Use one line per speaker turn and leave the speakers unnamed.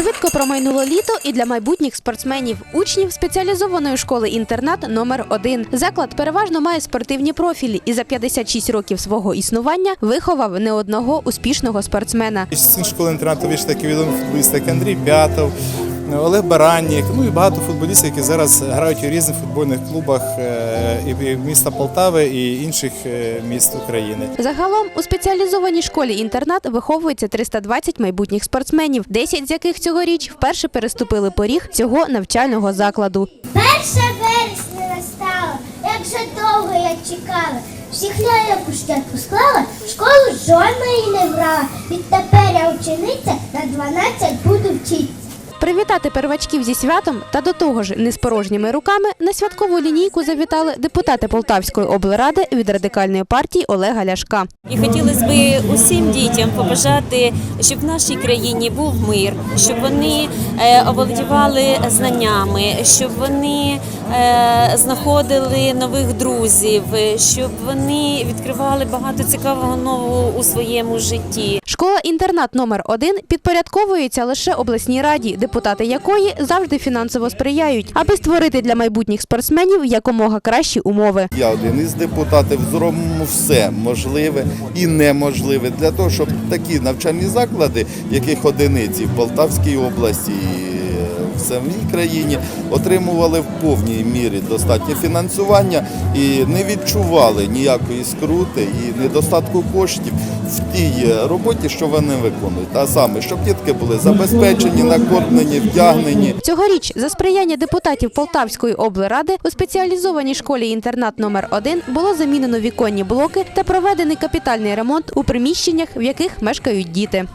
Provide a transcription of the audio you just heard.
Швидко промайнуло літо і для майбутніх спортсменів, учнів спеціалізованої школи інтернат номер 1 Заклад переважно має спортивні профілі і за 56 років свого існування виховав не одного успішного спортсмена.
Із школи інтернату вийшли такі відомі футболісти, як Андрій П'ятов, Олег Бараннік, ну і багато футболістів, які зараз грають у різних футбольних клубах е, і міста Полтави, і інших е, міст України.
Загалом у спеціалізованій школі інтернат виховується 320 майбутніх спортсменів, 10 з яких цьогоріч вперше переступили поріг цього навчального закладу.
Перше вересня настало, як же довго я чекала. Всіх ляльок у шкятку склала, в школу жодної не брала. Відтепер я учениця на 12 буду.
Привітати первачків зі святом та до того ж не з порожніми руками на святкову лінійку завітали депутати Полтавської облради від радикальної партії Олега Ляшка.
І хотілося б усім дітям побажати, щоб в нашій країні був мир, щоб вони е, оволодівали знаннями, щоб вони е, знаходили нових друзів, щоб вони відкривали багато цікавого нового у своєму житті.
Школа-інтернат номер 1 підпорядковується лише обласній раді, депутати якої завжди фінансово сприяють, аби створити для майбутніх спортсменів якомога кращі умови.
Я один із депутатів зробимо все можливе і неможливе для того, щоб такі навчальні заклади, яких одиниці в Полтавській області. В самій країні отримували в повній мірі достатнє фінансування і не відчували ніякої скрути і недостатку коштів в тій роботі, що вони виконують. А саме, щоб дітки були забезпечені, накормлені, вдягнені.
Цьогоріч за сприяння депутатів Полтавської облради у спеціалізованій школі-інтернат номер 1 було замінено віконні блоки та проведений капітальний ремонт у приміщеннях, в яких мешкають діти.